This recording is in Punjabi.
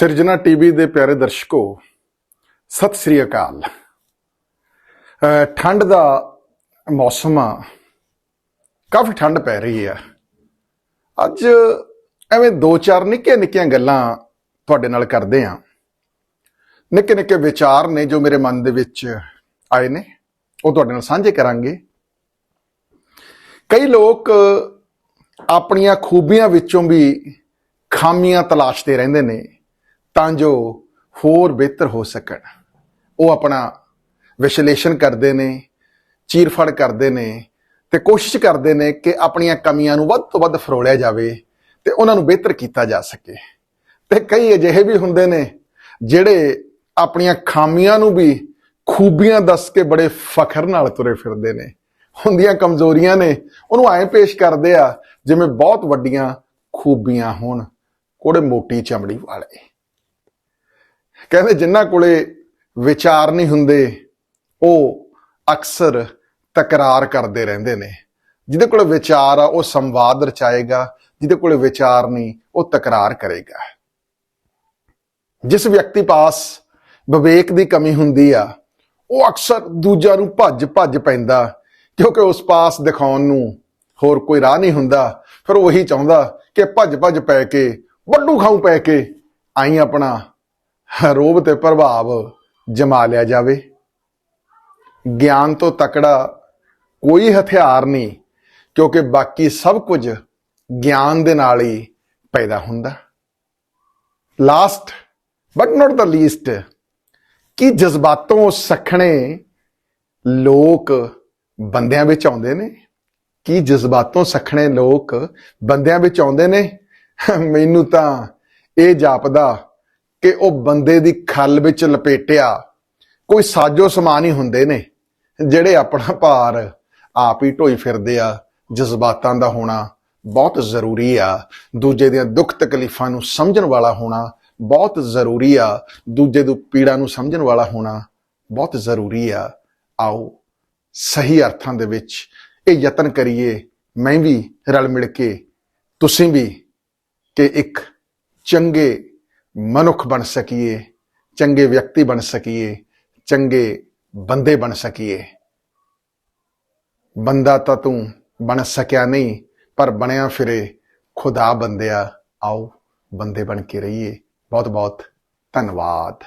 ਸਿਰਜਣਾ ਟੀਵੀ ਦੇ ਪਿਆਰੇ ਦਰਸ਼ਕੋ, ਸਤਿ ਸ੍ਰੀ ਅਕਾਲ। ਠੰਡ ਦਾ ਮੌਸਮ ਆ, ਕਾਫੀ ਠੰਡ ਪੈ ਰਹੀ ਹੈ ਅੱਜ ਐਵੇਂ ਦੋ ਚਾਰ ਨਿੱਕੀਆਂ ਨਿੱਕੀਆਂ ਗੱਲਾਂ ਤੁਹਾਡੇ ਨਾਲ ਕਰਦੇ ਆ। ਨਿੱਕੇ ਨਿੱਕੇ ਵਿਚਾਰ ਨੇ ਜੋ ਮੇਰੇ ਮਨ ਦੇ ਵਿੱਚ ਆਏ ਨੇ, ਉਹ ਤੁਹਾਡੇ ਨਾਲ ਸਾਂਝੇ ਕਰਾਂਗੇ। ਕਈ ਲੋਕ ਆਪਣੀਆਂ ਖੂਬੀਆਂ ਵਿੱਚੋਂ ਵੀ ਖਾਮੀਆਂ ਤਲਾਸ਼ਦੇ ਰਹਿੰਦੇ ਨੇ। ਤਾਂ ਜੋ ਹੋਰ ਬਿਹਤਰ ਹੋ ਸਕਣ। ਉਹ ਆਪਣਾ ਵਿਸ਼ਲੇਸ਼ਣ ਕਰਦੇ ਨੇ, ਚੀਰਫੜ ਕਰਦੇ ਨੇ ਤੇ ਕੋਸ਼ਿਸ਼ ਕਰਦੇ ਨੇ ਕਿ ਆਪਣੀਆਂ ਕਮੀਆਂ ਨੂੰ ਵੱਧ ਤੋਂ ਵੱਧ ਫਰੋਲਿਆ ਜਾਵੇ ਤੇ ਉਹਨਾਂ ਨੂੰ ਬਿਹਤਰ ਕੀਤਾ ਜਾ ਸਕੇ। ਤੇ ਕਈ ਅਜਿਹੇ ਵੀ ਹੁੰਦੇ ਨੇ ਜਿਹੜੇ ਆਪਣੀਆਂ ਖਾਮੀਆਂ ਨੂੰ ਵੀ ਖੂਬੀਆਂ ਦੱਸ ਕੇ ਬੜੇ ਫਖਰ ਨਾਲ ਤੁਰੇ ਫਿਰਦੇ ਨੇ। ਹੁੰਦੀਆਂ ਕਮਜ਼ੋਰੀਆਂ ਨੇ, ਉਹਨੂੰ ਐਂ ਪੇਸ਼ ਕਰਦੇ ਆ ਜਿਵੇਂ ਬਹੁਤ ਵੱਡੀਆਂ ਖੂਬੀਆਂ ਹੋਣ, ਕੋੜੇ ਮੋਟੀ ਚਮੜੀ ਵਾਲੇ। ਕਹਿੰਦੇ ਜਿਨ੍ਹਾਂ ਕੋਲੇ ਵਿਚਾਰ ਨਹੀਂ ਹੁੰਦੇ, ਉਹ ਅਕਸਰ ਤਕਰਾਰ ਕਰਦੇ ਰਹਿੰਦੇ ਨੇ। ਜਿਹਦੇ ਕੋਲ ਵਿਚਾਰ ਆ, ਉਹ ਸੰਵਾਦ ਰਚਾਏਗਾ, ਜਿਹਦੇ ਕੋਲ ਵਿਚਾਰ ਨਹੀਂ, ਉਹ ਤਕਰਾਰ ਕਰੇਗਾ। ਜਿਸ ਵਿਅਕਤੀ ਪਾਸ ਵਿਵੇਕ ਦੀ ਕਮੀ ਹੁੰਦੀ ਆ, ਉਹ ਅਕਸਰ ਦੂਜਿਆਂ ਨੂੰ ਭੱਜ ਭੱਜ ਪੈਂਦਾ, ਕਿਉਂਕਿ ਉਸ ਪਾਸ ਦਿਖਾਉਣ ਨੂੰ ਹੋਰ ਕੋਈ ਰਾਹ ਨਹੀਂ ਹੁੰਦਾ। ਫਿਰ ਉਹੀ ਚਾਹੁੰਦਾ ਕਿ ਭੱਜ ਭੱਜ ਪੈ ਕੇ, ਵੱਡੂ ਖਾਉ ਪੈ ਕੇ ਆਈ ਆਪਣਾ ਰੋਬ ਤੇ ਪ੍ਰਭਾਵ ਜਮਾ ਲਿਆ ਜਾਵੇ। ਗਿਆਨ ਤੋਂ ਤਕੜਾ ਕੋਈ ਹਥਿਆਰ ਨਹੀਂ, ਕਿਉਂਕਿ ਬਾਕੀ ਸਭ ਕੁਝ ਗਿਆਨ ਦੇ ਨਾਲ ਹੀ ਪੈਦਾ ਹੁੰਦਾ। Last but not the least ਕਿ ਜਜ਼ਬਾਤੋਂ ਸਖਣੇ ਲੋਕ ਬੰਦਿਆਂ ਵਿੱਚ ਆਉਂਦੇ ਨੇ? ਕੀ ਜਜ਼ਬਾਤੋਂ ਸਖਣੇ ਲੋਕ ਬੰਦਿਆਂ ਵਿੱਚ ਆਉਂਦੇ ਨੇ? ਮੈਨੂੰ ਤਾਂ ਇਹ ਜਾਪਦਾ ਕਿ ਉਹ ਬੰਦੇ ਦੀ ਖੱਲ ਵਿੱਚ ਲਪੇਟਿਆ। ਕੋਈ ਸਾਜੋ ਸਮਾਨ ਹੀ ਹੁੰਦੇ ਨੇ, ਜਿਹੜੇ ਆਪਣਾ ਭਾਰ ਆਪ ਹੀ ਢੋਈ ਫਿਰਦੇ ਆ, ਜਜ਼ਬਾਤਾਂ ਦਾ ਹੋਣਾ ਬਹੁਤ ਜ਼ਰੂਰੀ ਆ। ਦੂਜੇ ਦੀਆਂ ਦੁੱਖ ਤਕਲੀਫਾਂ ਨੂੰ ਸਮਝਣ ਵਾਲਾ ਹੋਣਾ ਬਹੁਤ ਜ਼ਰੂਰੀ ਆ। ਦੂਜੇ ਦੀ ਪੀੜਾ ਨੂੰ ਸਮਝਣ ਵਾਲਾ ਹੋਣਾ ਬਹੁਤ ਜ਼ਰੂਰੀ ਆ। ਆਓ, ਸਹੀ ਅਰਥਾਂ ਦੇ ਵਿੱਚ ਇਹ ਯਤਨ ਕਰੀਏ। ਮੈਂ ਵੀ ਰਲ ਮਿਲ ਕੇ, ਤੁਸੀਂ ਵੀ ਕਿ ਇੱਕ ਚੰਗੇ ਮਨੁੱਖ ਬਣ ਸਕੀਏ, ਚੰਗੇ ਵਿਅਕਤੀ ਬਣ ਸਕੀਏ, ਚੰਗੇ ਬੰਦੇ ਬਣ ਸਕੀਏ। ਬੰਦਾ ਤਾਂ ਤੂੰ ਬਣ ਸਕਿਆ ਨਹੀਂ, ਪਰ ਬਣਿਆ ਫਿਰੇ, ਖੁਦਾ ਬੰਦਿਆ, ਆਓ ਬੰਦੇ ਬਣ ਕੇ ਰਹੀਏ। ਬਹੁਤ ਬਹੁਤ ਧੰਨਵਾਦ।